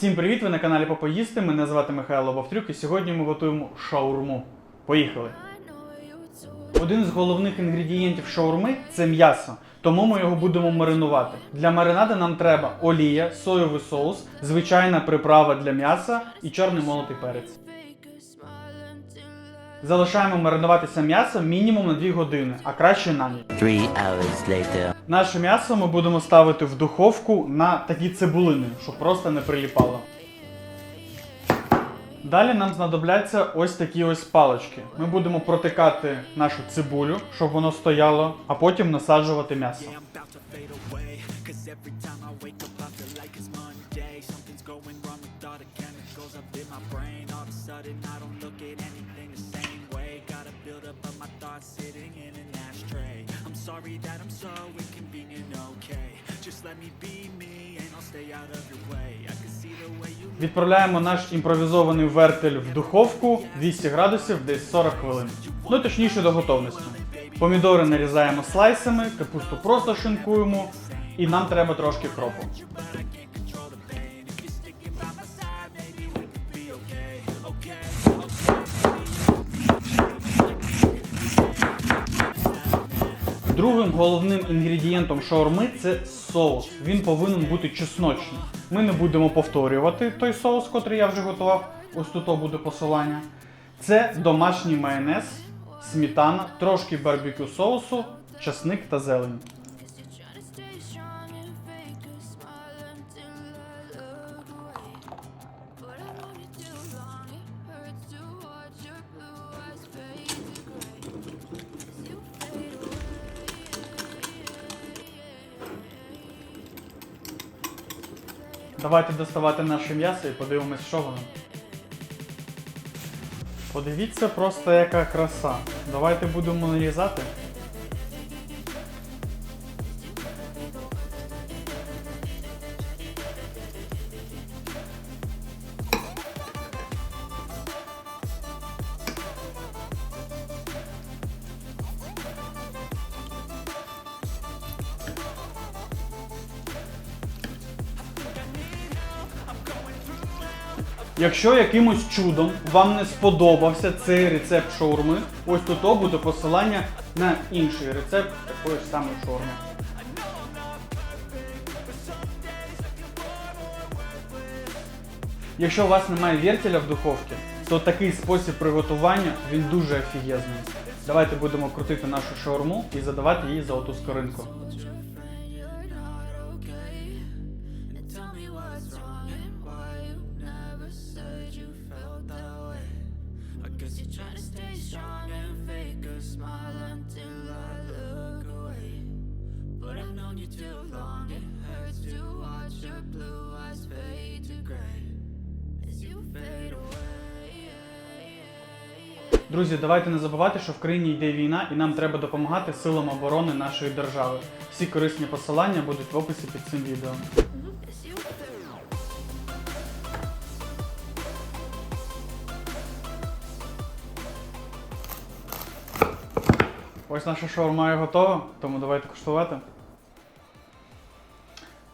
Всім привіт! Ви на каналі Попоїсти. Мене звати Михайло Бавтрюк і сьогодні ми готуємо шаурму. Поїхали! Один з головних інгредієнтів шаурми це м'ясо, тому ми його будемо маринувати. Для маринаду нам треба олія, соєвий соус, звичайна приправа для м'яса і чорний молотий перець. Залишаємо маринуватися м'ясо мінімум на 2 години, а краще на ніч. Наше м'ясо ми будемо ставити в духовку на такі цибулини, щоб просто не приліпало. Далі нам знадобляться ось такі ось палички. Ми будемо протикати нашу цибулю, щоб воно стояло, а потім насаджувати м'ясо. Sorry that I'm so Відправляємо наш імпровізований вертель в духовку 200 градусів десь 40 хвилин. Ну точніше до готовності. Помідори нарізаємо слайсами, капусту просто шинкуємо, і нам треба трошки кропу. Другим головним інгредієнтом шаурми це соус. Він повинен бути чесночний. Ми не будемо повторювати той соус, котрий я вже готував. Ось тут буде посилання. Це домашній майонез, сметана, трошки барбекю соусу, часник та зелень. Давайте доставати наше м'ясо і подивимось, що воно. Подивіться просто яка краса. Давайте будемо нарізати. Якщо якимось чудом вам не сподобався цей рецепт шаурми, ось тут буде посилання на інший рецепт такої ж самої шаурми. Якщо у вас немає вертеля в духовці, то такий спосіб приготування він дуже офігезний. Давайте будемо крутити нашу шаурму і задавати її за оту скоринку. Guess you're trying to stay strong and fake a smile until I look away. But I've known you too long, it hurts to watch your blue eyes fade to gray as you fade away. Друзі, давайте не забувати, що в країні йде війна і нам треба допомагати силам оборони нашої держави. Всі корисні посилання будуть в описі під цим відео. Ось наша шаурма готова, тому давайте куштувати.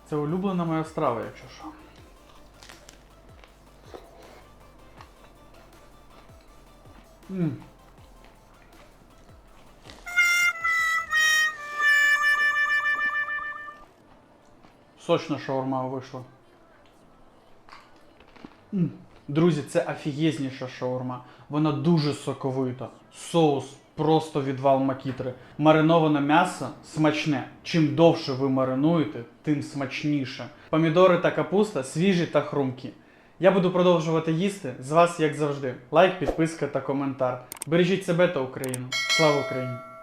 Це улюблена моя страва, якщо що. М. Сочна шаурма вийшла. Друзі, це офігезніша шаурма. Вона дуже соковита. Соус просто відвал макітри. Мариноване м'ясо смачне. Чим довше ви маринуєте, тим смачніше. Помідори та капуста свіжі та хрумкі. Я буду продовжувати їсти. З вас, як завжди, лайк, підписка та коментар. Бережіть себе та Україну. Слава Україні!